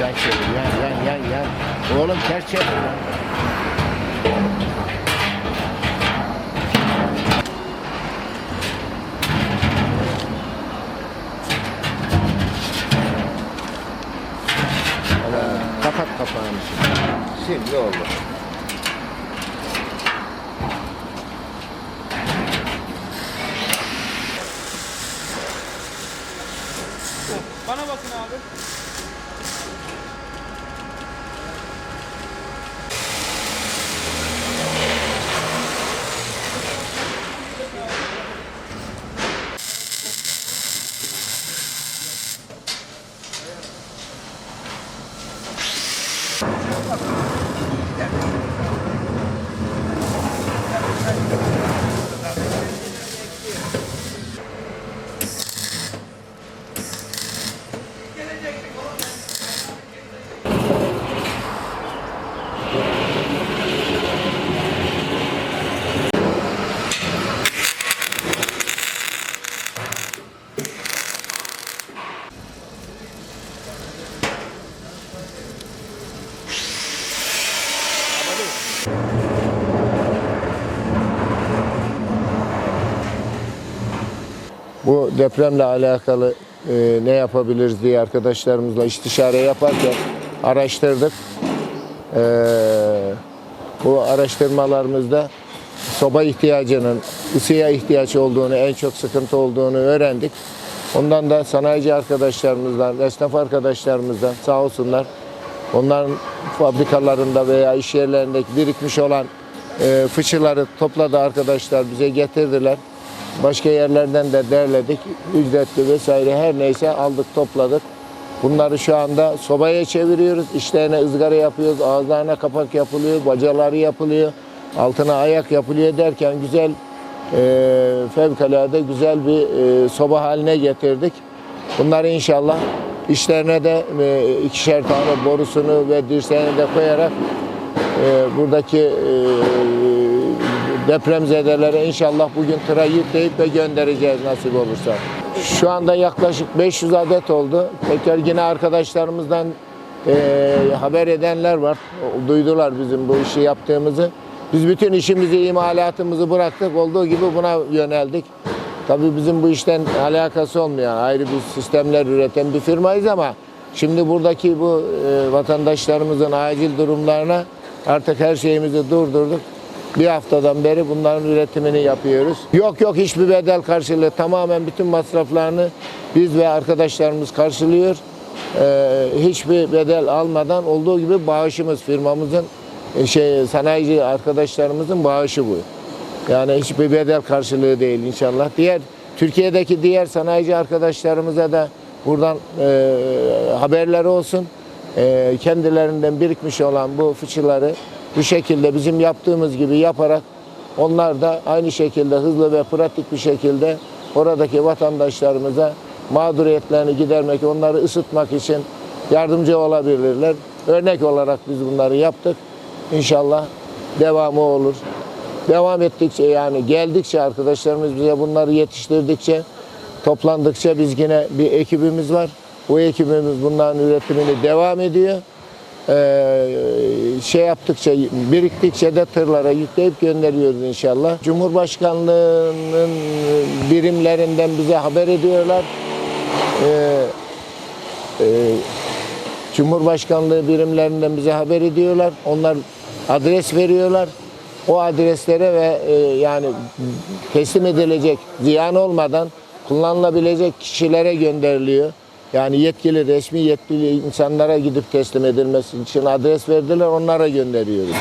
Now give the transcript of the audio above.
Yan çevir, yan, yan, yan, yan. Oğlum ters çevir. lan. Kapat kapağını şimdi. Şimdi oldu. Bana bakın abi. Bu depremle alakalı e, ne yapabiliriz diye arkadaşlarımızla istişare yaparken araştırdık. E, bu araştırmalarımızda soba ihtiyacının ısıya ihtiyaç olduğunu, en çok sıkıntı olduğunu öğrendik. Ondan da sanayici arkadaşlarımızdan, esnaf arkadaşlarımızdan sağ olsunlar. Onların fabrikalarında veya iş yerlerindeki birikmiş olan e, fıçıları topladı arkadaşlar bize getirdiler. Başka yerlerden de derledik. Ücretli vesaire her neyse aldık topladık. Bunları şu anda sobaya çeviriyoruz. İçlerine ızgara yapıyoruz. Ağızlarına kapak yapılıyor. Bacaları yapılıyor. Altına ayak yapılıyor derken güzel e, fevkalade güzel bir e, soba haline getirdik. Bunları inşallah işlerine de e, ikişer tane borusunu ve dirseğini de koyarak e, buradaki e, depremzedelere inşallah bugün tıra yükleyip ve göndereceğiz nasip olursa. Şu anda yaklaşık 500 adet oldu. Tekrar yine arkadaşlarımızdan e, haber edenler var. Duydular bizim bu işi yaptığımızı. Biz bütün işimizi, imalatımızı bıraktık. Olduğu gibi buna yöneldik. Tabii bizim bu işten alakası olmayan ayrı bir sistemler üreten bir firmayız ama şimdi buradaki bu e, vatandaşlarımızın acil durumlarına artık her şeyimizi durdurduk. Bir haftadan beri bunların üretimini yapıyoruz. Yok yok hiçbir bedel karşılığı tamamen bütün masraflarını biz ve arkadaşlarımız karşılıyor. Ee, hiçbir bedel almadan olduğu gibi bağışımız firmamızın e, şey sanayici arkadaşlarımızın bağışı bu. Yani hiçbir bedel karşılığı değil inşallah. Diğer Türkiye'deki diğer sanayici arkadaşlarımıza da buradan e, haberleri olsun. E, kendilerinden birikmiş olan bu fıçıları bu şekilde bizim yaptığımız gibi yaparak onlar da aynı şekilde hızlı ve pratik bir şekilde oradaki vatandaşlarımıza mağduriyetlerini gidermek, onları ısıtmak için yardımcı olabilirler. Örnek olarak biz bunları yaptık. İnşallah devamı olur. Devam ettikçe yani geldikçe arkadaşlarımız bize bunları yetiştirdikçe toplandıkça biz yine bir ekibimiz var. Bu ekibimiz bunların üretimini devam ediyor. Ee, şey yaptıkça, biriktikçe de tırlara yükleyip gönderiyoruz inşallah. Cumhurbaşkanlığının birimlerinden bize haber ediyorlar. Ee, e, Cumhurbaşkanlığı birimlerinden bize haber ediyorlar. Onlar adres veriyorlar. O adreslere ve e, yani teslim edilecek ziyan olmadan kullanılabilecek kişilere gönderiliyor. Yani yetkili, resmi yetkili insanlara gidip teslim edilmesi için adres verdiler, onlara gönderiyoruz.